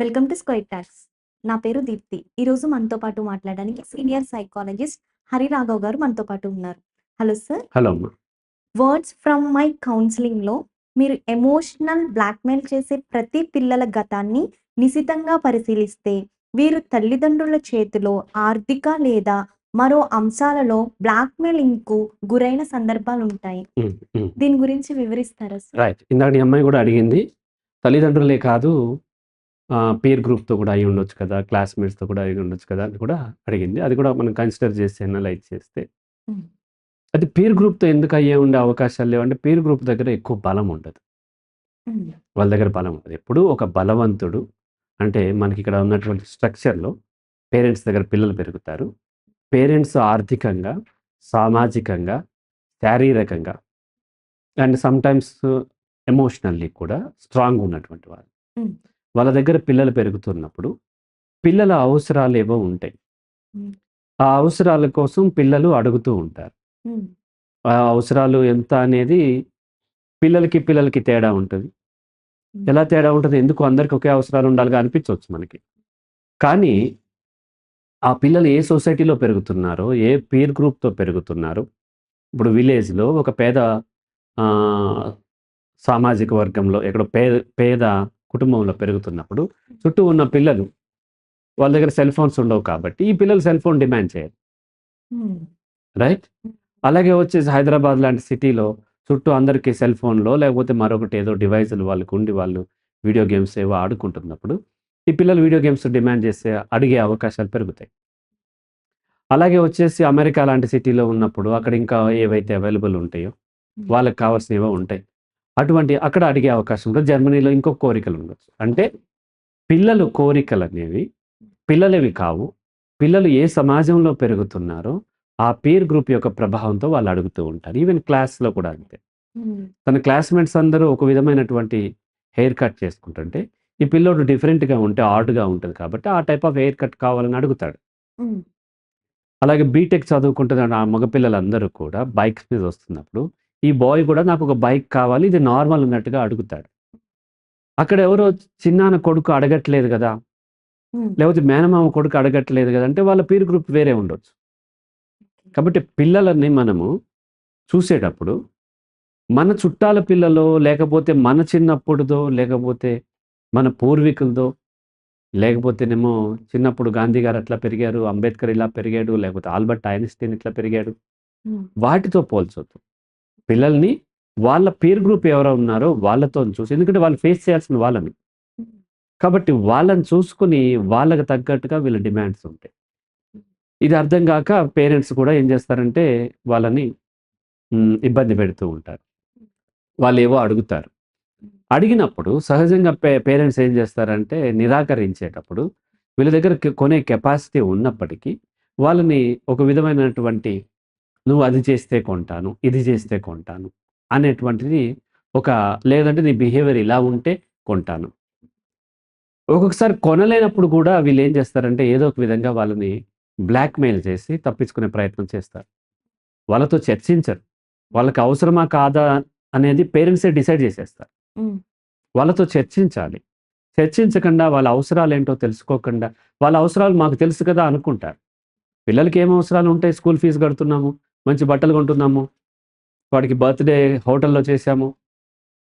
Welcome to square talks. నా పేరు దీప్తి. ఈరోజు మనతో పాటు మాట్లాడడానికి సీనియర్ సైకాలజిస్ట్ హరి రాఘవ్ గారు మనతో పాటు ఉన్నారు. Hello sir. Hello words from my కౌన్సిలింగ్లో మీరు ఎమోషనల్ బ్లాక్మెయిల్ చేసే ప్రతి పిల్లల గతాన్ని నిశితంగా పరిశీలిస్తే వీరు తల్లిదండ్రుల చేతిలో ఆర్థిక లేదా మరో అంశాలలో బ్లాక్మెయిలింగ్కు గురైన సందర్భాలు ఉంటాయి. దీని గురించి వివరిస్తారా సార్? రైట్ ఇందాక అమ్మాయి కూడా అడిగింది తల్లిదండ్రులే కాదు పీర్ గ్రూప్తో కూడా అయి ఉండొచ్చు కదా క్లాస్మేట్స్తో కూడా అయి ఉండొచ్చు కదా అని కూడా అడిగింది. అది కూడా మనం కన్సిడర్ చేసి అనలైజ్ చేస్తే. అది పీర్ గ్రూప్తో ఎందుకు అయ్యే ఉండే అవకాశాలు లేవంటే పీర్ గ్రూప్ దగ్గర ఎక్కువ బలం ఉండదు. వాళ్ళ దగ్గర బలం ఉండదు. ఎప్పుడు ఒక బలవంతుడు అంటే మనకి ఇక్కడ ఉన్నటువంటి స్ట్రక్చర్లో పేరెంట్స్ దగ్గర పిల్లలు పెరుగుతారు. పేరెంట్స్ ఆర్థికంగా సామాజికంగా శారీరకంగా అండ్ సమ్టైమ్స్ ఎమోషనల్లీ కూడా స్ట్రాంగ్ ఉన్నటువంటి వాళ్ళు. వాళ్ళ దగ్గర పిల్లలు పెరుగుతున్నప్పుడు పిల్లల అవసరాలు ఏవో ఉంటాయి. ఆ అవసరాల కోసం పిల్లలు అడుగుతూ ఉంటారు. ఆ అవసరాలు ఎంత అనేది పిల్లలకి పిల్లలకి తేడా ఉంటుంది. ఎలా తేడా ఉంటుంది? ఎందుకు అందరికి ఒకే అవసరాలు ఉండాలిగా అనిపించవచ్చు మనకి. కానీ ఆ పిల్లలు ఏ సొసైటీలో పెరుగుతున్నారో ఏ పీర్ గ్రూప్తో పెరుగుతున్నారో? ఇప్పుడు విలేజ్లో ఒక పేద సామాజిక వర్గంలో ఎక్కడ పేద పేద కుటుంబంలో పెరుగుతున్నప్పుడు చుట్టూ ఉన్న పిల్లలు వాళ్ళ దగ్గర సెల్ ఫోన్స్ ఉండవు కాబట్టి ఈ పిల్లలు సెల్ ఫోన్ డిమాండ్ చేయాలి ఉమ్, రైట్? అలాగే వచ్చేసి హైదరాబాద్ లాంటి సిటీలో చుట్టూ అందరికీ సెల్ ఫోన్లో లేకపోతే మరొకటి ఏదో డివైజులు వాళ్ళకు ఉండి వాళ్ళు వీడియో గేమ్స్ ఏవో ఆడుకుంటున్నప్పుడు ఈ పిల్లలు వీడియో గేమ్స్ డిమాండ్ చేసే అడిగే అవకాశాలు పెరుగుతాయి. అలాగే వచ్చేసి అమెరికా లాంటి సిటీలో ఉన్నప్పుడు అక్కడ ఇంకా ఏవైతే అవైలబుల్ ఉంటాయో వాళ్ళకి కావాల్సినవో ఉంటాయి. అటువంటి అక్కడ అడిగే అవకాశం ఉంటుంది జర్మనీలో ఇంకో కోరికలు ఉండొచ్చు. అంటే పిల్లలు కోరికలు అనేవి పిల్లలవి కావు. పిల్లలు ఏ సమాజంలో పెరుగుతున్నారో ఆ పీర్ గ్రూప్ యొక్క ప్రభావంతో వాళ్ళు అడుగుతూ ఉంటారు. ఈవెన్ క్లాస్లో కూడా అంతే. తన క్లాస్మేట్స్ అందరూ ఒక విధమైనటువంటి హెయిర్ కట్ చేసుకుంటుంటే ఈ పిల్లోడు డిఫరెంట్గా ఉంటే ఆడ్గా ఉంటుంది కాబట్టి ఆ టైప్ ఆఫ్ హెయిర్ కట్ కావాలని అడుగుతాడు. అలాగే బీటెక్ చదువుకుంటున్న ఆ మగపిల్లలందరూ కూడా బైక్స్ మీద వస్తున్నప్పుడు ఈ బాయ్ కూడా నాకు ఒక బైక్ కావాలి ఇది నార్మల్ ఉన్నట్టుగా అడుగుతాడు. అక్కడ ఎవరో చిన్నాన్న కొడుకు అడగట్లేదు కదా. లేకపోతే మేనమామ కొడుకు అడగట్లేదు కదా. అంటే వాళ్ళ పీర్ గ్రూప్ వేరే ఉండొచ్చు. కాబట్టి పిల్లలని మనము చూసేటప్పుడు మన చుట్టాల పిల్లలో లేకపోతే మన చిన్నప్పుడుదో లేకపోతే మన పూర్వీకులదో లేకపోతేనేమో చిన్నప్పుడు గాంధీ గారు అట్లా పెరిగారు అంబేద్కర్ ఇలా పెరిగాడు లేకపోతే ఆల్బర్ట్ ఐన్స్టీన్ ఇట్లా పెరిగాడు. వాటితో పోల్చొద్దు. పిల్లల్ని వాళ్ళ పేర్ గ్రూప్ ఎవరో ఉన్నారో వాళ్ళతో చూసి ఎందుకంటే వాళ్ళు ఫేస్ చేయాల్సిన వాళ్ళని. కాబట్టి వాళ్ళని చూసుకుని వాళ్ళకి తగ్గట్టుగా వీళ్ళ డిమాండ్స్ ఉంటాయి. ఇది అర్థం కాక పేరెంట్స్ కూడా ఏం చేస్తారంటే వాళ్ళని ఇబ్బంది పెడుతూ ఉంటారు. వాళ్ళు ఏవో అడుగుతారు. అడిగినప్పుడు సహజంగా పే పేరెంట్స్ ఏం చేస్తారంటే నిరాకరించేటప్పుడు వీళ్ళ దగ్గర కొనే కెపాసిటీ ఉన్నప్పటికీ వాళ్ళని ఒక విధమైనటువంటి నువ్వు అది చేస్తే కొంటాను ఇది చేస్తే కొంటాను అనేటువంటిది ఒక లేదంటే నీ బిహేవియర్ ఇలా ఉంటే కొంటాను. ఒక్కొక్కసారి కొనలేనప్పుడు కూడా వీళ్ళు ఏం చేస్తారంటే ఏదో ఒక విధంగా వాళ్ళని బ్లాక్మెయిల్ చేసి తప్పించుకునే ప్రయత్నం చేస్తారు. వాళ్ళతో చర్చించరు. వాళ్ళకి అవసరమా కాదా అనేది పేరెంట్సే డిసైడ్ చేసేస్తారు. వాళ్ళతో చర్చించాలి. చర్చించకుండా వాళ్ళ అవసరాలు ఏంటో తెలుసుకోకుండా వాళ్ళ అవసరాలు మాకు తెలుసు కదా అనుకుంటారు. పిల్లలకి ఏం అవసరాలు ఉంటాయి స్కూల్ ఫీజు కడుతున్నాము? మంచి బట్టలు కొంటున్నాము. వాడికి బర్త్డే హోటల్లో చేసాము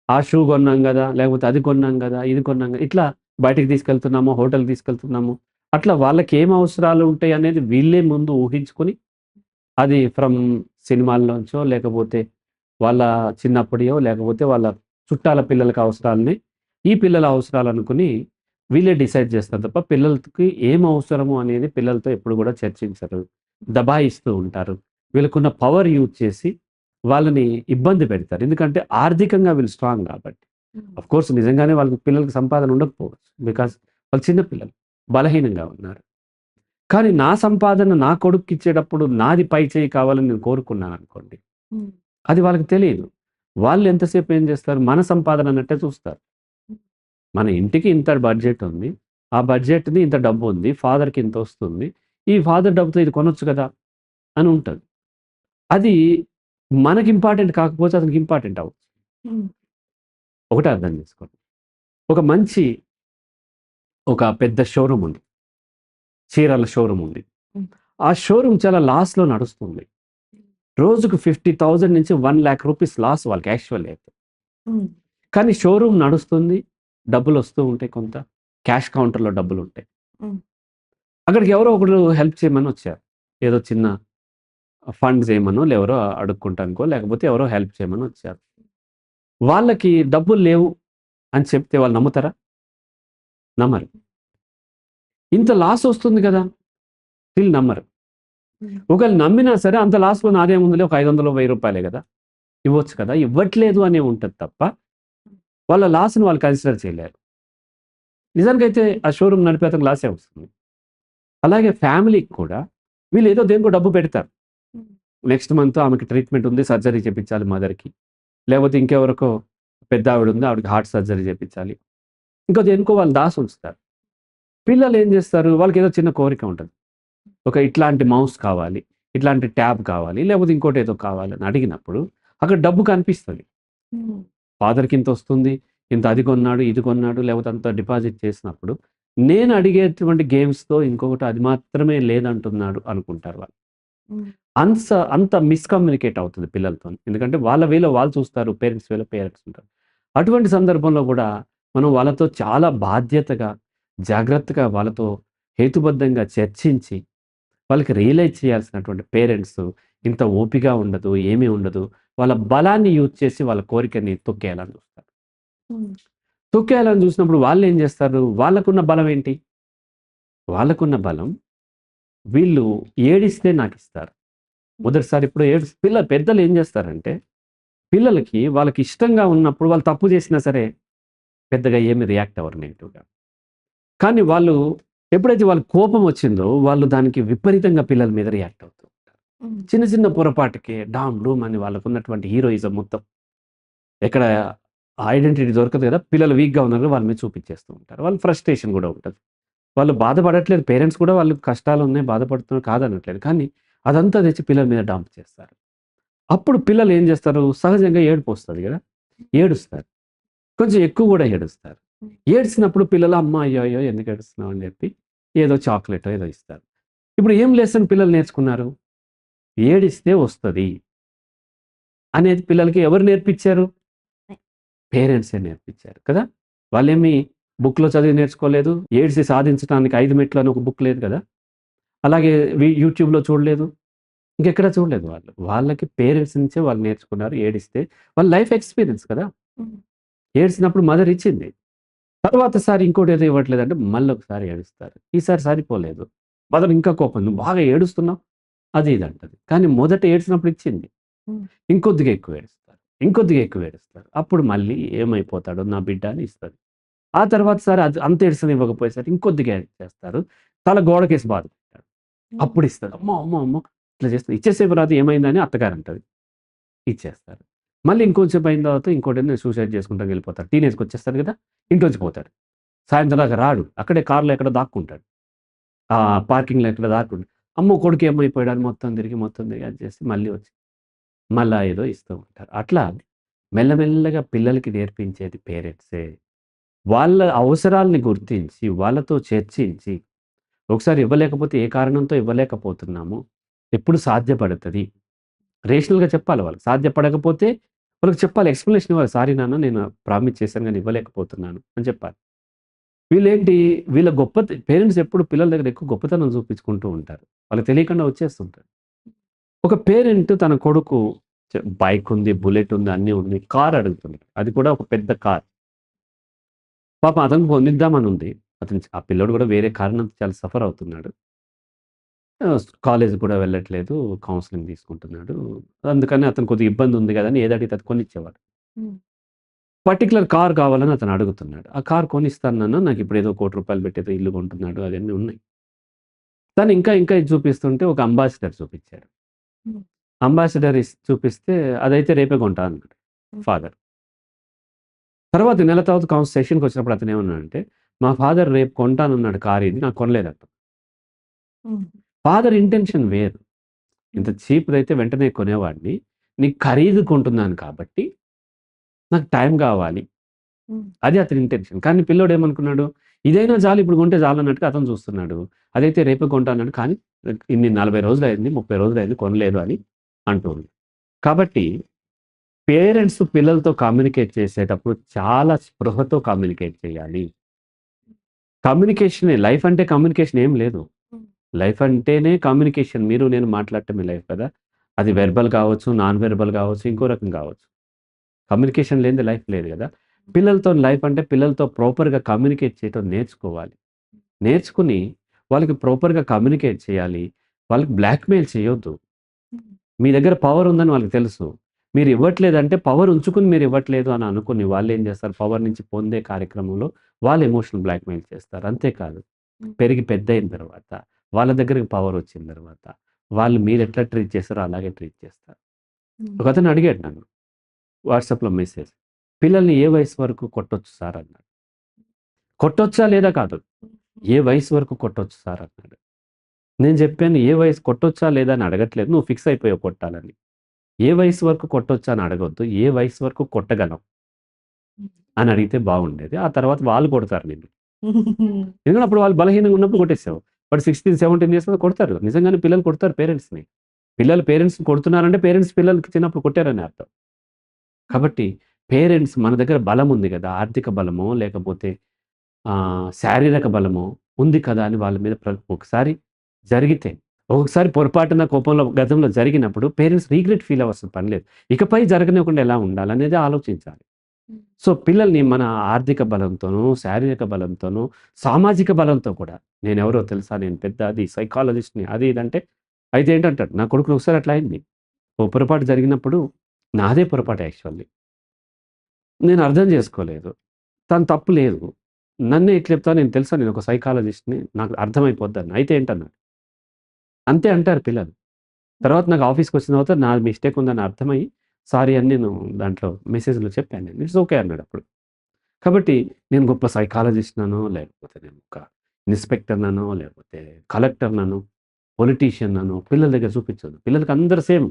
ఆ షూ కొన్నాం కదా లేకపోతే అది కొన్నాం కదా ఇది కొన్నాం కదా ఇట్లా బయటికి తీసుకెళ్తున్నాము హోటల్కి తీసుకెళ్తున్నాము. అట్లా వాళ్ళకి ఏం అవసరాలు ఉంటాయి అనేది వీళ్ళే ముందు ఊహించుకొని అది ఫ్రమ్ సినిమాల్లోంచో లేకపోతే వాళ్ళ చిన్నప్పటియో లేకపోతే వాళ్ళ చుట్టాల పిల్లలకి అవసరాలని ఈ పిల్లల అవసరాలు అనుకుని వీళ్ళే డిసైడ్ చేస్తారు తప్ప పిల్లలకి ఏం అవసరము అనేది పిల్లలతో ఎప్పుడు కూడా చర్చించరు. దబాయిస్తూ ఉంటారు. వీళ్ళకున్న పవర్ యూజ్ చేసి వాళ్ళని ఇబ్బంది పెడతారు. ఎందుకంటే ఆర్థికంగా వీళ్ళు స్ట్రాంగ్ కాబట్టి. అఫ్ కోర్స్ నిజంగానే వాళ్ళకి పిల్లలకి సంపాదన ఉండకపోవచ్చు. బికాస్ వాళ్ళు చిన్న పిల్లలు బలహీనంగా ఉన్నారు. కానీ నా సంపాదన నా కొడుకు ఇచ్చేటప్పుడు నాది పై చేయి కావాలని నేను కోరుకున్నాను అనుకోండి. ఉమ్, అది వాళ్ళకి తెలియదు. వాళ్ళు ఎంతసేపు ఏం చేస్తారు? మన సంపాదన అన్నట్టే చూస్తారు. మన ఇంటికి ఇంత బడ్జెట్ ఉంది. ఆ బడ్జెట్ది ఇంత డబ్బు ఉంది. ఫాదర్కి ఇంత వస్తుంది. ఈ ఫాదర్ డబ్బుతో ఇది కొనొచ్చు కదా అని ఉంటుంది. అది మనకి ఇంపార్టెంట్ కాకపోతే అతనికి ఇంపార్టెంట్ అవ్వచ్చు ఒకటే అర్థం చేసుకోండి. ఒక మంచి ఒక పెద్ద షోరూమ్ ఉంది. చీరల షోరూమ్ ఉంది. ఆ షోరూమ్ చాలా లాస్లో నడుస్తుంది. రోజుకు ఫిఫ్టీ థౌజండ్ నుంచి వన్ ల్యాక్ రూపీస్ లాస్ వాళ్ళకి యాక్చువల్ అయితే. కానీ షోరూమ్ నడుస్తుంది డబ్బులు వస్తూ ఉంటాయి కొంత. క్యాష్ కౌంటర్లో డబ్బులు ఉంటాయి. అక్కడికి ఎవరో ఒకరు హెల్ప్ చేయమని వచ్చారు. ఏదో చిన్న ఫండ్స్ ఏమనో ఎవరో అడుక్కుంటానికో లేకపోతే ఎవరో హెల్ప్ చేయమని వచ్చారు వాళ్ళకి డబ్బులు లేవు అని చెప్తే వాళ్ళు నమ్ముతారా? నమ్మరు. ఇంత లాస్ వస్తుంది కదా! స్టిల్ నమ్మరు. ఒకవేళ నమ్మినా సరే అంత లాస్లో నాదే ముందులే ఒక ఐదు వందలు వెయ్యి రూపాయలే కదా! ఇవ్వచ్చు కదా! ఇవ్వట్లేదు అనే ఉంటుంది తప్ప వాళ్ళ లాస్ని వాళ్ళు కన్సిడర్ చేయలేరు. నిజానికైతే ఆ షోరూమ్ నడిపే అతను లాసే వస్తుంది. అలాగే ఫ్యామిలీకి కూడా వీళ్ళు ఏదో దేనికో డబ్బు పెడతారు. నెక్స్ట్ మంత్ ఆమెకి ట్రీట్మెంట్ ఉంది సర్జరీ చేయించాలి మదర్కి. లేకపోతే ఇంకెవరికో పెద్ద ఆవిడ ఉంది ఆవిడకి హార్ట్ సర్జరీ చేయించాలి ఇంకో దేనికో వాళ్ళు దాసి ఉంచుతారు. పిల్లలు ఏం చేస్తారు? వాళ్ళకి ఏదో చిన్న కోరిక ఉంటుంది. ఒక ఇట్లాంటి మౌస్ కావాలి ఇట్లాంటి ట్యాబ్ కావాలి లేకపోతే ఇంకోటి ఏదో కావాలని అడిగినప్పుడు అక్కడ డబ్బు కనిపిస్తుంది. ఫాదర్కి ఇంత వస్తుంది ఇంత అది కొన్నాడు ఇది కొన్నాడు లేకపోతే అంత డిపాజిట్ చేసినప్పుడు నేను అడిగేటువంటి గేమ్స్తో ఇంకొకటి అది మాత్రమే లేదంటున్నాడు అనుకుంటారు వాళ్ళు. అంత అంత మిస్కమ్యూనికేట్ అవుతుంది పిల్లలతో. ఎందుకంటే వాళ్ళ వేలో వాళ్ళు చూస్తారు పేరెంట్స్ వేలో పేరెంట్స్ ఉంటారు. అటువంటి సందర్భంలో కూడా మనం వాళ్ళతో చాలా బాధ్యతగా జాగ్రత్తగా వాళ్ళతో హేతుబద్ధంగా చర్చించి వాళ్ళకి రియలైజ్ చేయాల్సినటువంటి పేరెంట్స్ ఇంత ఓపిక ఉండదు ఏమీ ఉండదు వాళ్ళ బలాన్ని యూజ్ చేసి వాళ్ళ కోరికని తొక్కేయాలని చూస్తారు. తొక్కేయాలని చూసినప్పుడు వాళ్ళు ఏం చేస్తారు? వాళ్ళకున్న బలం ఏంటి? వాళ్ళకున్న బలం వీళ్ళు ఏడిస్తే నాకు ఇస్తారు మొదటిసారి ఇప్పుడు ఏడు పిల్ల పెద్దలు ఏం చేస్తారంటే పిల్లలకి వాళ్ళకి ఇష్టంగా ఉన్నప్పుడు వాళ్ళు తప్పు చేసినా సరే పెద్దగా ఏమి రియాక్ట్ అవ్వరు నెగిటివ్గా. కానీ వాళ్ళు ఎప్పుడైతే వాళ్ళ కోపం వచ్చిందో వాళ్ళు దానికి విపరీతంగా పిల్లల మీద రియాక్ట్ అవుతూ ఉంటారు. చిన్న చిన్న పొరపాటుకి డామ్ డూమ్ అని వాళ్ళకు ఉన్నటువంటి హీరోయిజం మొత్తం. ఎక్కడ ఐడెంటిటీ దొరకదు కదా పిల్లలు వీక్గా ఉన్నారు వాళ్ళ మీద చూపించేస్తూ ఉంటారు. వాళ్ళు ఫ్రస్ట్రేషన్ కూడా ఉంటుంది. వాళ్ళు బాధపడట్లేదు. పేరెంట్స్ కూడా వాళ్ళు కష్టాలు ఉన్నాయి బాధపడుతున్నారు కాదనట్లేదు. కానీ అదంతా తెచ్చి పిల్లల మీద డాంప్ చేస్తారు. అప్పుడు పిల్లలు ఏం చేస్తారు? సహజంగా ఏడుపు వస్తుంది కదా? ఏడుస్తారు. కొంచెం ఎక్కువ కూడా ఏడుస్తారు. ఏడ్చినప్పుడు పిల్లలు అమ్మ అయ్యో అయ్యో ఎందుకు ఏడుస్తున్నావు? అని చెప్పి ఏదో చాక్లెట్ ఏదో ఇస్తారు. ఇప్పుడు ఏం లెసన్ పిల్లలు నేర్చుకున్నారు? ఏడిస్తే వస్తుంది అనేది పిల్లలకి ఎవరు నేర్పించారు? పేరెంట్సే నేర్పించారు కదా? వాళ్ళేమి బుక్లో చదివి నేర్చుకోలేదు. ఏడ్చి సాధించడానికి ఐదు మెట్లు అని ఒక బుక్ లేదు కదా. అలాగే యూట్యూబ్లో చూడలేదు. ఇంకెక్కడ చూడలేదు వాళ్ళు. వాళ్ళకి పేరెంట్స్ నుంచే వాళ్ళు నేర్చుకున్నారు ఏడిస్తే. వాళ్ళ లైఫ్ ఎక్స్పీరియన్స్ కదా. ఏడ్చినప్పుడు మదర్ ఇచ్చింది. తర్వాత సారి ఇంకోటి ఏదో ఇవ్వట్లేదు అంటే మళ్ళీ ఒకసారి ఏడుస్తారు. ఈసారి సరిపోలేదు. మదర్ ఇంకా కోపం. నువ్వు బాగా ఏడుస్తున్నావు? అది ఇది అంటది. కానీ మొదట ఏడ్చినప్పుడు ఇచ్చింది. ఇంకొద్దిగా ఎక్కువ ఏడుస్తారు. ఇంకొద్దిగా ఎక్కువ ఏడుస్తారు. అప్పుడు మళ్ళీ ఏమైపోతాడో నా బిడ్డ అని ఇస్తుంది. ఆ తర్వాత సారి అది అంత ఏడుస్తుంది ఇవ్వకపోయేసరికి ఇంకొద్దిగా చేస్తారు. తల గోడకేసి బాధపెట్టాడు అప్పుడు ఇస్తారు అమ్మో అమ్మో అమ్మో. ఇట్లా చేస్తారు ఇచ్చేసేపు రాదు ఏమైందని అత్తగారు అంటది ఇచ్చేస్తారు. మళ్ళీ ఇంకొంచెం అయిన తర్వాత ఇంకోటి నేను సూసైడ్ చేసుకుంటానికి వెళ్ళిపోతాడు. టీనేజ్కి వచ్చేస్తాడు కదా ఇంట్లోంచి పోతాడు. సాయంత్రం దాకా రాడు. అక్కడే కార్లో ఎక్కడ దాక్కుంటాడు. ఆ పార్కింగ్లో ఎక్కడ దాక్కుంటాడు. అమ్మో కొడుకు ఏమైపోయాడు? మొత్తం తిరిగి మొత్తం తిరిగి అది చేసి మళ్ళీ వచ్చి మళ్ళా ఏదో ఇస్తూ ఉంటారు. అట్లా మెల్లమెల్లగా పిల్లలకి నేర్పించేది పేరెంట్సే వాళ్ళ అవసరాలని గుర్తించి వాళ్ళతో చర్చించి ఒకసారి ఇవ్వలేకపోతే ఏ కారణంతో ఇవ్వలేకపోతున్నాము? ఎప్పుడు సాధ్యపడుతుంది? రేషనల్గా చెప్పాలి వాళ్ళకి. సాధ్యపడకపోతే వాళ్ళకి చెప్పాలి ఎక్స్ప్లెనేషన్ ఇవ్వాలి. సారీ నాన్న నేను ప్రామిస్ చేశాను కానీ ఇవ్వలేకపోతున్నాను అని చెప్పాలి. వీళ్ళేంటి? వీళ్ళ గొప్ప పేరెంట్స్ ఎప్పుడు పిల్లల దగ్గర ఎక్కువ గొప్పతనం చూపించుకుంటూ ఉంటారు. వాళ్ళకి తెలియకుండా వచ్చేస్తుంటారు. ఒక పేరెంట్ తన కొడుకు బైక్ ఉంది బుల్లెట్ ఉంది అన్నీ ఉంది కార్ అడుగుతుంది. అది కూడా ఒక పెద్ద కార్. పాప అతను పొందిద్దామని ఉంది అతను ఆ పిల్లోడు కూడా వేరే కారణంతో చాలా సఫర్ అవుతున్నాడు. కాలేజ్ కూడా వెళ్ళట్లేదు కౌన్సిలింగ్ తీసుకుంటున్నాడు. అందుకని అతను కొద్దిగా ఇబ్బంది ఉంది కదా అని ఏది అడిగితే అది కొనిచ్చేవాడు. పర్టికులర్ కార్ కావాలని అతను అడుగుతున్నాడు. ఆ కార్ కొనిస్తాను నాన్న నాకు ఇప్పుడు ఏదో కోటి రూపాయలు పెట్టేదో ఇల్లు కొంటున్నాడు అవన్నీ ఉన్నాయి. తను ఇంకా ఇంకా చూపిస్తుంటే ఒక అంబాసిడర్ చూపించాడు. అంబాసిడర్ ఇస్ చూపిస్తే అదైతే రేపే కొంటా అన్నాడు. ఫాదర్. తర్వాత నెల తర్వాత కౌన్స్ సెషన్కి వచ్చినప్పుడు అతను ఏమన్నాడంటే మా ఫాదర్ రేపు కొంటానన్నాడు కార్ ఇది నాకు కొనలేదట హ్మ్. ఫాదర్ ఇంటెన్షన్ వేరు. ఇంత చీప్ అయితే వెంటనే కొనేవాడిని. నీకు ఖరీదు కొంటున్నాను కాబట్టి నాకు టైం కావాలి. అది అతని ఇంటెన్షన్ కానీ పిల్లోడు ఏమనుకున్నాడు? ఇదైనా చాలు ఇప్పుడు కొంటే చాలు అన్నట్టుగా అతను చూస్తున్నాడు. అదైతే రేపే కొంటానన్నాడు కానీ ఇన్ని నలభై రోజులు అయింది ముప్పై రోజులు అయింది కొనలేదు అని అంటుంది కాబట్టి పేరెంట్స్ పిల్లలతో కమ్యూనికేట్ చేసేటప్పుడు చాలా స్పృహతో కమ్యూనికేట్ చేయాలి. కమ్యూనికేషన్ లైఫ్ అంటే కమ్యూనికేషన్ ఏం లేదు. లైఫ్ అంటేనే కమ్యూనికేషన్. మీరు నేను మాట్లాడటమే లైఫ్ కదా. అది వెర్బల్ కావచ్చు నాన్ వెర్బల్ కావచ్చు ఇంకో రకం కావచ్చు. కమ్యూనికేషన్ లేనిది లైఫ్ లేదు కదా. పిల్లలతో లైఫ్ అంటే పిల్లలతో ప్రాపర్గా కమ్యూనికేట్ చేయటం నేర్చుకోవాలి. నేర్చుకుని వాళ్ళకి ప్రాపర్గా కమ్యూనికేట్ చేయాలి. వాళ్ళకి బ్లాక్మెయిల్ చేయొద్దు. మీ దగ్గర పవర్ ఉందని వాళ్ళకి తెలుసు. మీరు ఇవ్వట్లేదంటే పవర్ ఉంచుకుని మీరు ఇవ్వట్లేదు అని అనుకుని వాళ్ళు ఏం చేస్తారు? పవర్ నుంచి పొందే కార్యక్రమంలో వాళ్ళు ఎమోషనల్ బ్లాక్మెయిల్ చేస్తారు. అంతేకాదు పెరిగి పెద్ద అయిన తర్వాత వాళ్ళ దగ్గరికి పవర్ వచ్చిన తర్వాత వాళ్ళు మీరు ఎట్లా ట్రీట్ చేస్తారో అలాగే ట్రీట్ చేస్తారు. ఒక అతను అడిగాడు నన్ను వాట్సాప్లో మెసేజ్ పిల్లల్ని ఏ వయసు వరకు కొట్టొచ్చు సార్? అన్నాడు. కొట్టొచ్చా లేదా కాదు ఏ వయసు వరకు కొట్టొచ్చు సార్? అన్నాడు. నేను చెప్పాను ఏ వయసు కొట్టొచ్చా లేదా అని అడగట్లేదు నువ్వు ఫిక్స్ అయిపోయావు కొట్టాలని. ఏ వయసు వరకు కొట్టొచ్చు అని అడగొద్దు ఏ వయసు వరకు కొట్టగలం అని అడిగితే బాగుండేది. ఆ తర్వాత వాళ్ళు కొడతారు నేను ఎందుకంటే అప్పుడు వాళ్ళు బలహీనంగా ఉన్నప్పుడు కొట్టేసావు? బట్ సిక్స్టీన్ సెవెంటీన్ ఇయర్స్ కొడతారు. నిజంగానే పిల్లలు కొడతారు పేరెంట్స్ని. పిల్లలు పేరెంట్స్ కొడుతున్నారంటే పేరెంట్స్ పిల్లలకి చిన్నప్పుడు కొట్టారని అర్థం. కాబట్టి పేరెంట్స్ మన దగ్గర బలం ఉంది కదా ఆర్థిక బలమో లేకపోతే ఆ, శారీరక బలమో ఉంది కదా అని వాళ్ళ మీద ఒకసారి జరిగితే ఒకసారి పొరపాటున కోపంలో గతంలో జరిగినప్పుడు పేరెంట్స్ రీగ్రెట్ ఫీల్ అవ్వాల్సిన పని లేదు. ఇకపై జరగనివ్వకుండా ఎలా ఉండాలనేది ఆలోచించాలి. సో పిల్లల్ని మన ఆర్థిక బలంతోనూ శారీరక బలంతోనూ సామాజిక బలంతో కూడా నేను ఎవరో తెలుసా నేను పెద్ద అది సైకాలజిస్ట్ని అది ఇదంటే అయితే ఏంటంటాడు నా కొడుకుని ఒకసారి అట్లా అయింది. ఓ పొరపాటు జరిగినప్పుడు నాదే పొరపాటు యాక్చువల్లీ. నేను అర్థం చేసుకోలేదు. తను తప్పు లేదు. నన్నే ఇట్లా చెప్తా నేను తెలుసా నేను ఒక సైకాలజిస్ట్ని నాకు అర్థమైపోద్దని. అయితే ఏంటన్నాడు అంతే అంటారు పిల్లలు. తర్వాత నాకు ఆఫీస్కి వచ్చిన తర్వాత నా మిస్టేక్ ఉందని అర్థమయ్యి సారీ అని నేను దాంట్లో మెసేజ్లో చెప్పాను నేను. ఇట్స్ ఓకే అన్నాడు అప్పుడు. కాబట్టి నేను గొప్ప సైకాలజిస్ట్ నను లేకపోతే నేను ఒక ఇన్స్పెక్టర్ నను లేకపోతే కలెక్టర్ నను పొలిటీషియన్ నను పిల్లల దగ్గర చూపించదు పిల్లలకి అందరు సేమ్.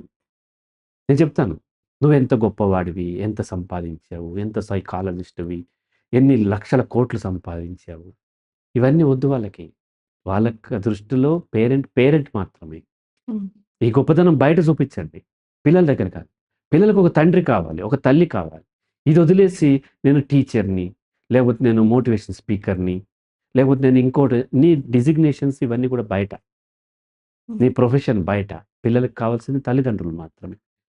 నేను చెప్తాను నువ్వు ఎంత గొప్పవాడివి ఎంత సంపాదించావు ఎంత సైకాలజిస్ట్వి ఎన్ని లక్షల కోట్లు సంపాదించావు ఇవన్నీ వద్దు వాళ్ళకి. వాళ్ళకి దృష్టిలో పేరెంట్ పేరెంట్ మాత్రమే. ఈ గొప్పతనం బయట చూపించండి. పిల్లల దగ్గర కాదు. పిల్లలకు ఒక తండ్రి కావాలి ఒక తల్లి కావాలి. ఇది వదిలేసి నేను టీచర్ని లేకపోతే నేను మోటివేషన్ స్పీకర్ని లేకపోతే నేను ఇంకోటి నీ డిజిగ్నేషన్స్ ఇవన్నీ కూడా బయట. నీ ప్రొఫెషన్ బయట. పిల్లలకు కావాల్సింది తల్లిదండ్రులు మాత్రమే.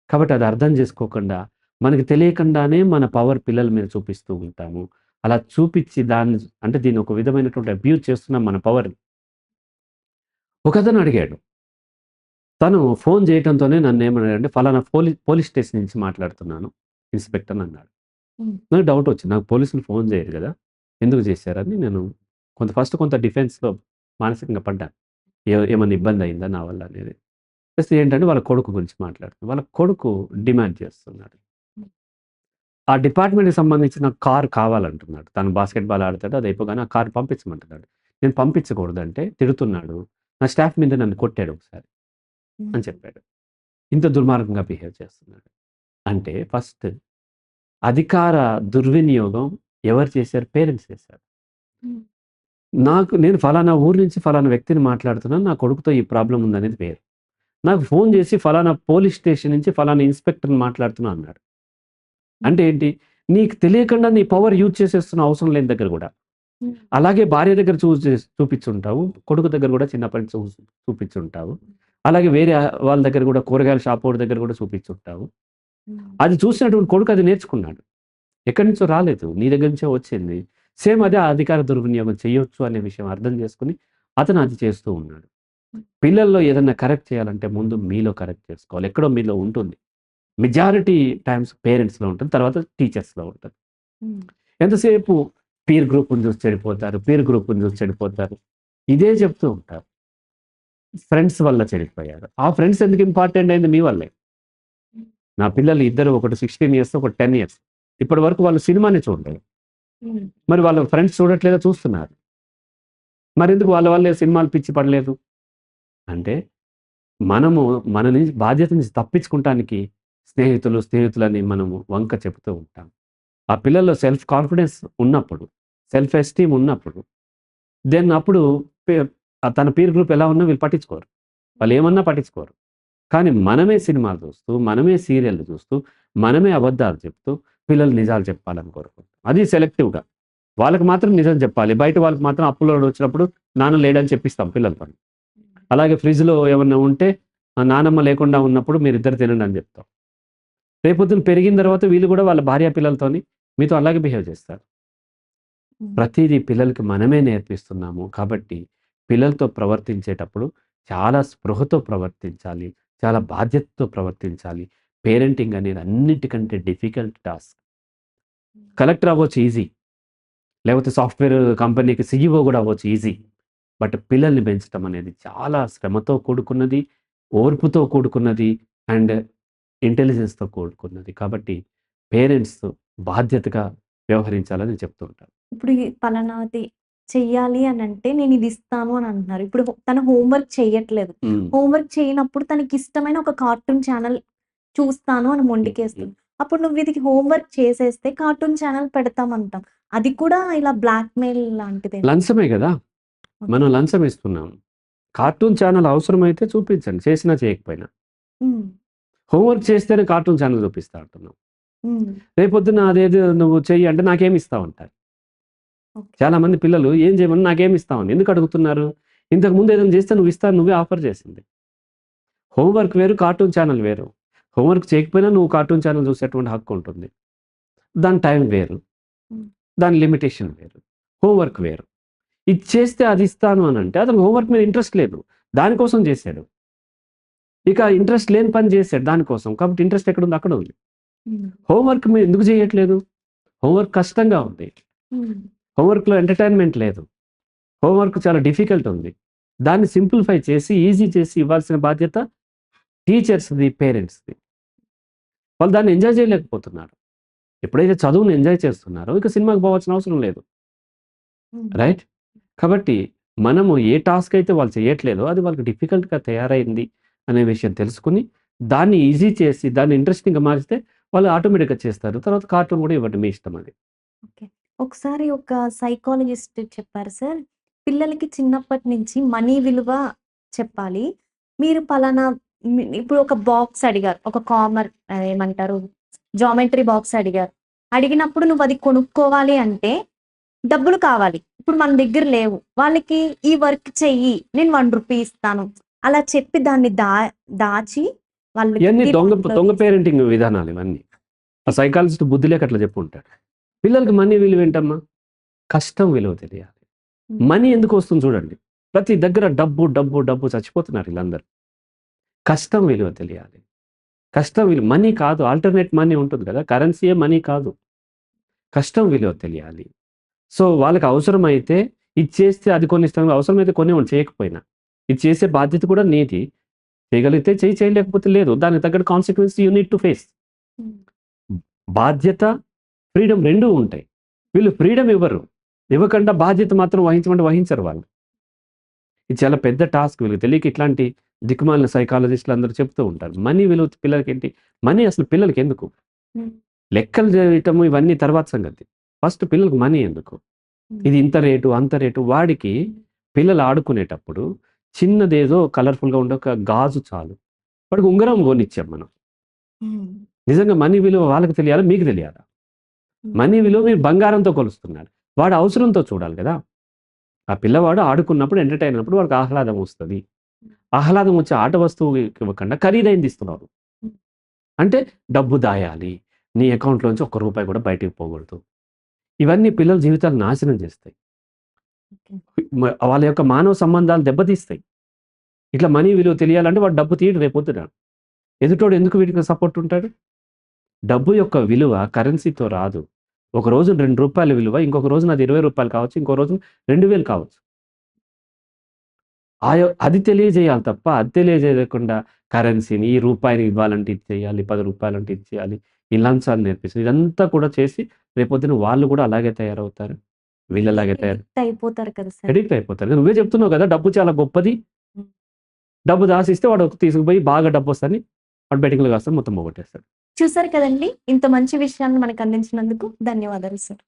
కాబట్టి అది అర్థం చేసుకోకుండా మనకి తెలియకుండానే మన పవర్ పిల్లల మీద చూపిస్తూ ఉంటాము. అలా చూపించి దాన్ని అంటే దీన్ని ఒక విధమైనటువంటి అబ్యూజ్ చేస్తున్నాం మన పవర్ని. ఒకతను అడిగాడు తను ఫోన్ చేయడంతోనే నన్ను ఏమన్నాడంటే ఫలానా పోలీస్ పోలీస్ స్టేషన్ నుంచి మాట్లాడుతున్నాను ఇన్స్పెక్టర్ అన్నాడు. నాకు డౌట్ వచ్చింది నాకు పోలీసులు ఫోన్ చేయరు కదా ఎందుకు చేశారని నేను కొంత ఫస్ట్ కొంత డిఫెన్స్లో మానసికంగా పడ్డాను. ఏ ఏమైనా ఇబ్బంది అయిందా నా వల్ల అనేది. జస్ట్ ఏంటంటే వాళ్ళ కొడుకు గురించి మాట్లాడుతున్నాను వాళ్ళ కొడుకు డిమాండ్ చేస్తున్నాడు. ఆ డిపార్ట్మెంట్కి సంబంధించిన కార్ కావాలంటున్నాడు తను బాస్కెట్ బాల్ ఆడతాడు అది అయిపోగానే ఆ కార్ పంపించమంటున్నాడు. నేను పంపించకూడదంటే తిడుతున్నాడు నా స్టాఫ్ మీద నన్ను కొట్టాడు ఒకసారి అని చెప్పాడు. ఇంత దుర్మార్గంగా బిహేవ్ చేస్తున్నాడు. అంటే ఫస్ట్ అధికార దుర్వినియోగం ఎవరు చేశారు? పేరెంట్స్ చేశారు. నాకు నేను ఫలానా ఊరు నుంచి ఫలానా వ్యక్తిని మాట్లాడుతున్నాను. నా కొడుకుతో ఈ ప్రాబ్లం ఉందనేది వేరు. నాకు ఫోన్ చేసి ఫలానా పోలీస్ స్టేషన్ నుంచి ఫలానా ఇన్స్పెక్టర్ని మాట్లాడుతున్నా అన్నాడు. అంటే ఏంటి? నీకు తెలియకుండా నీ పవర్ యూజ్ చేసేస్తున్న అవసరం లేని దగ్గర కూడా. అలాగే భార్య దగ్గర చూ చూపించుంటావు కొడుకు దగ్గర కూడా చిన్నప్పటి నుంచి చూపించుంటావు అలాగే వేరే వాళ్ళ దగ్గర కూడా కూరగాయల షాప్ వాడి దగ్గర కూడా చూపించుంటావు అది చూసినటువంటి కొడుకు అది నేర్చుకున్నాడు. ఎక్కడి నుంచో రాలేదు నీ దగ్గర నుంచే వచ్చింది. సేమ్ అదే అధికార దుర్వినియోగం చేయొచ్చు అనే విషయం అర్థం చేసుకుని అతను అది చేస్తూ ఉన్నాడు. పిల్లల్లో ఏదన్నా కరెక్ట్ చేయాలంటే ముందు మీలో కరెక్ట్ చేసుకోవాలి. ఎక్కడో మీలో ఉంటుంది. మెజారిటీ టైమ్స్ పేరెంట్స్లో ఉంటుంది తర్వాత టీచర్స్లో ఉంటుంది. ఎంతసేపు పీర్ గ్రూప్ని చూసి చెడిపోతారు పీర్ గ్రూప్ని చూసి చెడిపోతారు. ఇదే చెప్తూ ఉంటారు. ఫ్రెండ్స్ వల్ల చెడిపోయారు. ఆ ఫ్రెండ్స్ ఎందుకు ఇంపార్టెంట్ అయింది మీ వల్లే? నా పిల్లలు ఇద్దరు ఒకటి సిక్స్టీన్ ఇయర్స్ ఒకటి టెన్ ఇయర్స్. ఇప్పటి వరకు వాళ్ళు సినిమాని చూడలేదు. మరి వాళ్ళ ఫ్రెండ్స్ చూడట్లేదా? చూస్తున్నారు. మరి ఎందుకు వాళ్ళ వల్లే సినిమాలు పిచ్చి పడలేదు? అంటే మనము మన నుంచి బాధ్యత నుంచి తప్పించుకుంటానికి స్నేహితులు స్నేహితులని మనము వంక చెబుతూ ఉంటాం. ఆ పిల్లల్లో సెల్ఫ్ కాన్ఫిడెన్స్ ఉన్నప్పుడు సెల్ఫ్ ఎస్టీమ్ ఉన్నప్పుడు దెన్ అప్పుడు పే- తన పీర్ గ్రూప్ ఎలా ఉన్నా వీళ్ళు పట్టించుకోరు. వాళ్ళు ఏమన్నా పట్టించుకోరు. కానీ మనమే సినిమాలు చూస్తూ మనమే సీరియల్ చూస్తూ మనమే అబద్ధాలు చెప్తూ పిల్లలు నిజాలు చెప్పాలని కోరుకుంటాం. అది సెలెక్టివ్గా. వాళ్ళకి మాత్రం నిజం చెప్పాలి. బయట వాళ్ళకి మాత్రం అప్పులోడ్ వచ్చినప్పుడు నాన్న లేడని చెప్పిస్తాం పిల్లలతో అలాగే ఫ్రిడ్జ్లో ఏమన్నా ఉంటే నానమ్మ లేకుండా ఉన్నప్పుడు మీరు ఇద్దరు తినండి అని చెప్తాం. రేపొద్దున పెరిగిన తర్వాత వీళ్ళు కూడా వాళ్ళ భార్య పిల్లలతోని మీతో అలాగే బిహేవ్ చేస్తారు. ప్రతిదీ పిల్లలకి మనమే నేర్పిస్తున్నాము. కాబట్టి పిల్లలతో ప్రవర్తించేటప్పుడు చాలా స్పృహతో ప్రవర్తించాలి. చాలా బాధ్యతతో ప్రవర్తించాలి. పేరెంటింగ్ అనేది అన్నిటికంటే డిఫికల్ట్ టాస్క్. కలెక్టర్ అవ్వచ్చు ఈజీ. లేకపోతే సాఫ్ట్వేర్ కంపెనీకి సిఇఓ కూడా అవ్వచ్చు ఈజీ. బట్ పిల్లల్ని పెంచడం అనేది చాలా శ్రమతో కూడుకున్నది ఓర్పుతో కూడుకున్నది అండ్ ఇంటెలిజెన్స్తో కూడుకున్నది. కాబట్టి పేరెంట్స్ బాధ్యతగా వ్యవహరించాలని చెప్తూ ఉంటాను. ఇప్పుడు పలానాది చెయ్యాలి అని అంటే నేను ఇది ఇస్తాను అని అంటున్నారు. ఇప్పుడు తన హోంవర్క్ చెయ్యట్లేదు. హోంవర్క్ చేయనప్పుడు తనకి ఇష్టమైన ఒక కార్టూన్ ఛానల్ చూస్తాను అని మొండికేస్తుంది అప్పుడు నువ్వు ఇది హోంవర్క్ చేసేస్తే కార్టూన్ ఛానల్ పెడతామంటాం. అది కూడా ఇలా బ్లాక్ మెయిల్ లాంటిదే లంచమే కదా? మనం లంచం ఇస్తున్నాం. కార్టూన్ ఛానల్ అవసరమైతే చూపించండి. చేసినా చేయకపోయినా. హోంవర్క్ చేస్తేనే కార్టూన్ ఛానల్ చూపిస్తా అంటున్నాం. రేపొద్దున అదేదో నువ్వు చెయ్యి అంటే నాకేమి ఇస్తావు అంటారు. చాలా మంది పిల్లలు ఏం చేయమని నాకేమి ఇస్తావని ఎందుకు అడుగుతున్నారు? ఇంతకు ముందు ఏదైనా చేస్తే నువ్వు ఇస్తాను నువ్వే ఆఫర్ చేసింది. హోంవర్క్ వేరు కార్టూన్ ఛానల్ వేరు. హోంవర్క్ చేయకపోయినా నువ్వు కార్టూన్ ఛానల్ చూసేటువంటి హక్కు ఉంటుంది. దాని టైం వేరు. దాని లిమిటేషన్ వేరు. హోంవర్క్ వేరు. ఇది చేస్తే అది ఇస్తాను అని అంటే అతను హోంవర్క్ మీద ఇంట్రెస్ట్ లేదు. దానికోసం చేశాడు. ఇక ఇంట్రెస్ట్ లేని పని చేశాడు దానికోసం. కాబట్టి ఇంట్రెస్ట్ ఎక్కడ ఉంది? అక్కడ ఉంది. హోంవర్క్ మీరు ఎందుకు చేయట్లేదు? హోంవర్క్ కష్టంగా ఉంది. హోంవర్క్లో ఎంటర్టైన్మెంట్ లేదు. హోంవర్క్ చాలా డిఫికల్ట్ ఉంది. దాన్ని సింప్లిఫై చేసి ఈజీ చేసి ఇవ్వాల్సిన బాధ్యత టీచర్స్ది పేరెంట్స్ది వాళ్ళు దాన్ని ఎంజాయ్ చేయలేకపోతున్నారు. ఎప్పుడైతే చదువుని ఎంజాయ్ చేస్తున్నారో ఇక సినిమాకి పోవాల్సిన అవసరం లేదు. రైట్ కాబట్టి మనము ఏ టాస్క్ అయితే వాళ్ళు చేయట్లేదో అది వాళ్ళకి డిఫికల్ట్గా తయారైంది అనే విషయం తెలుసుకుని దాన్ని ఈజీ చేసి దాన్ని ఇంట్రెస్టింగ్గా మారిస్తే వాళ్ళు ఆటోమేటిక్గా చేస్తారు. తర్వాత కార్టూన్ కూడా ఇవ్వండి మీ ఇష్టం అది. ఒకసారి ఒక సైకాలజిస్ట్ చెప్పారు సార్ పిల్లలకి చిన్నప్పటి నుంచి మనీ విలువ చెప్పాలి. మీరు పలానా మీ- ఇప్పుడు ఒక బాక్స్ అడిగారు ఒక కామర్ ఏమంటారు జామెట్రీ బాక్స్ అడిగారు. అడిగినప్పుడు నువ్వు అది కొనుక్కోవాలి అంటే డబ్బులు కావాలి. ఇప్పుడు మన దగ్గర లేవు. వాళ్ళకి ఈ వర్క్ చెయ్యి నేను వన్ రూపీ ఇస్తాను. అలా చెప్పి దాన్ని దా దాచి వాళ్ళు ఇవన్నీ దొంగ పేరెంటింగ్ విధానాలు ఇవన్నీ. ఆ సైకాలజిస్ట్ బుద్ధి లేక అట్లా చెప్పు ఉంటాడు పిల్లలకి మనీ విలువ ఏంటమ్మా? కష్టం విలువ తెలియాలి. మనీ ఎందుకు వస్తుంది చూడండి. ప్రతి దగ్గర డబ్బు డబ్బు డబ్బు చచ్చిపోతున్నారు వీళ్ళందరూ. కష్టం విలువ తెలియాలి. కష్టం విలువ మనీ కాదు ఆల్టర్నేట్ మనీ ఉంటుంది కదా కరెన్సీయే మనీ కాదు. కష్టం విలువ తెలియాలి. సో వాళ్ళకి అవసరమైతే ఇది చేస్తే అది కొన్ని ఇస్తాం అవసరమైతే కొన్ని చేయకపోయినా. ఇది చేసే బాధ్యత కూడా నీది. చేయగలిగితే చేయి చేయలేకపోతే లేదు. దానికి తగ్గట్టు consequence you need to face. బాధ్యత ఫ్రీడమ్ రెండూ ఉంటాయి. వీళ్ళు ఫ్రీడమ్ ఇవ్వరు. ఇవ్వకుండా బాధ్యత మాత్రం వహించమంటే వహించరు వాళ్ళు. ఇది చాలా పెద్ద టాస్క్ వీళ్ళకి తెలియక ఇట్లాంటి దిక్కుమాలిన సైకాలజిస్టులు అందరూ చెప్తూ ఉంటారు. మనీ విలువ పిల్లలకి ఏంటి? మనీ అసలు పిల్లలకి ఎందుకు. లెక్కలు చేయటము ఇవన్నీ తర్వాత సంగతి. ఫస్ట్ పిల్లలకు మనీ ఎందుకు? ఇది ఇంత రేటు అంత రేటు వాడికి పిల్లలు ఆడుకునేటప్పుడు చిన్నదేదో కలర్ఫుల్గా ఉండే ఒక గాజు చాలు. వాడికి ఉంగరం కొనిచ్చాం మనం. నిజంగా మనీ విలువ వాళ్ళకి తెలియాలా? మీకు తెలియాలా? మనీ విలువ మీరు బంగారంతో కొలుస్తున్నారు వాడు అవసరంతో చూడాలి కదా. ఆ పిల్లవాడు ఆడుకున్నప్పుడు ఎంటర్టైన్ అయినప్పుడు వాడికి ఆహ్లాదం వస్తుంది. ఆహ్లాదం వచ్చే ఆట వస్తువు ఇవ్వకుండా ఖరీదైంది ఇస్తున్నారు. అంటే డబ్బు దాయాలి. నీ అకౌంట్లోంచి ఒక్క రూపాయి కూడా బయటికి పోకూడదు. ఇవన్నీ పిల్లల జీవితాలు నాశనం చేస్తాయి. వాళ్ళ యొక్క మానవ సంబంధాలు దెబ్బతీస్తాయి. ఇట్లా మనీ విలువ తెలియాలంటే వాడు డబ్బు తీయడు రేపొద్దున. ఎదుటోడు ఎందుకు వీటికి సపోర్ట్ ఉంటాడు? డబ్బు యొక్క విలువ కరెన్సీతో రాదు. ఒక రోజు రెండు రూపాయల విలువ ఇంకొక రోజు నాది ఇరవై రూపాయలు కావచ్చు ఇంకో రోజు రెండు వేలు కావచ్చు. ఆ అది తెలియజేయాలి తప్ప అది తెలియజేయకుండా కరెన్సీని ఈ రూపాయిని ఇవ్వాలంటే ఇది చేయాలి పది రూపాయలంటే ఇది చేయాలి ఈ లంచాలు నేర్పిస్తుంది. ఇదంతా కూడా చేసి రేపొద్దున వాళ్ళు కూడా అలాగే తయారవుతారు. వీళ్ళలాగే తయారు అయిపోతారు కదా సార్. అడిక్ట్ అయిపోతారు. నువ్వే చెప్తున్నావు కదా డబ్బు చాలా గొప్పది. డబ్బు దాసిస్తే వాడు తీసుకుపోయి బాగా డబ్బు వస్తుంది వాడు బెట్టింగ్లో కాస్తాడు మొత్తం పోగొట్టేస్తాడు. చూసారు కదండి? ఇంత మంచి విషయాన్ని మనకు అందించినందుకు ధన్యవాదాలు సార్.